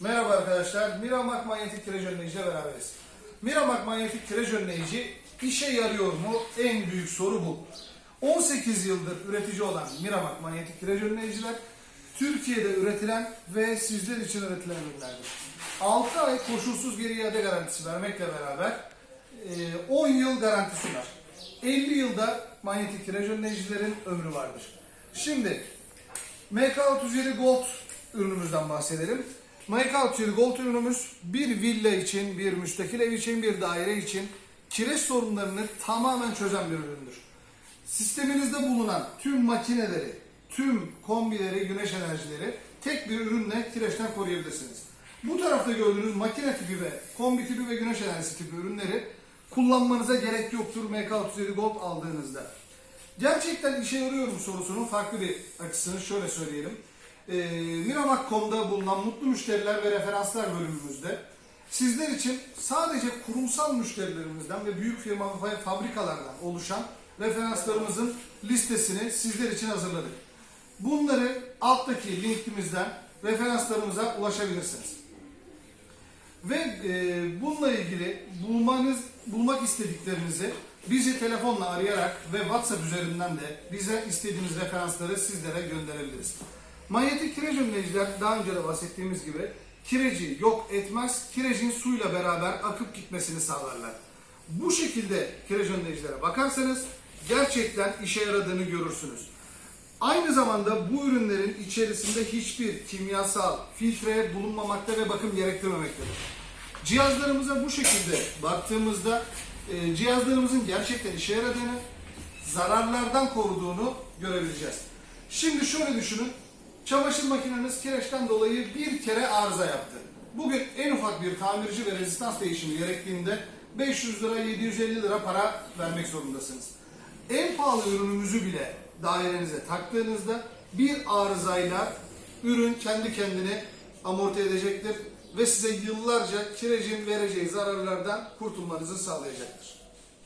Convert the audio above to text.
Merhaba arkadaşlar. Miramak manyetik kireç önleyici ile beraberiz. Miramak manyetik kireç önleyici işe yarıyor mu? En büyük soru bu. 18 yıldır üretici olan Miramak manyetik kireç önleyiciler Türkiye'de üretilen ve sizler için üretilen ürünlerdir. 6 ay koşulsuz geri iade garantisi vermekle beraber e, 10 yıl garanti sunar. 50 yılda manyetik kireç önleyicilerin ömrü vardır. Şimdi MK37 Gold ürünümüzden bahsedelim. MK37 Gold ürünümüz bir villa için, bir müstakil ev için, bir daire için kireç sorunlarını tamamen çözen bir üründür. Sisteminizde bulunan tüm makineleri, tüm kombileri, güneş enerjileri tek bir ürünle kireçten koruyabilirsiniz. Bu tarafta gördüğünüz makine tipi ve kombi tipi ve güneş enerjisi tipi ürünleri kullanmanıza gerek yoktur MK37 Gold aldığınızda. Gerçekten işe yarıyor mu sorusunun farklı bir açısını şöyle söyleyelim. E, Miramak.com'da bulunan mutlu müşteriler ve referanslar bölümümüzde sizler için sadece kurumsal müşterilerimizden ve büyük firma ve fabrikalardan oluşan referanslarımızın listesini sizler için hazırladık. Bunları alttaki linkimizden referanslarımıza ulaşabilirsiniz. Ve e, bununla ilgili bulmanız, bulmak istediklerinizi bizi telefonla arayarak ve WhatsApp üzerinden de bize istediğiniz referansları sizlere gönderebiliriz. Manyetik kireç önleyiciler daha önce de bahsettiğimiz gibi kireci yok etmez, kirecin suyla beraber akıp gitmesini sağlarlar. Bu şekilde kireç önleyicilere bakarsanız gerçekten işe yaradığını görürsünüz. Aynı zamanda bu ürünlerin içerisinde hiçbir kimyasal filtre bulunmamakta ve bakım gerektirmemektedir. Cihazlarımıza bu şekilde baktığımızda e, cihazlarımızın gerçekten işe yaradığını, zararlardan koruduğunu görebileceğiz. Şimdi şöyle düşünün, çamaşır makineniz kireçten dolayı bir kere arıza yaptı. Bugün en ufak bir tamirci ve rezistans değişimi gerektiğinde 500 lira 750 lira para vermek zorundasınız. En pahalı ürünümüzü bile dairenize taktığınızda bir arızayla ürün kendi kendine amorti edecektir ve size yıllarca kirecin vereceği zararlardan kurtulmanızı sağlayacaktır.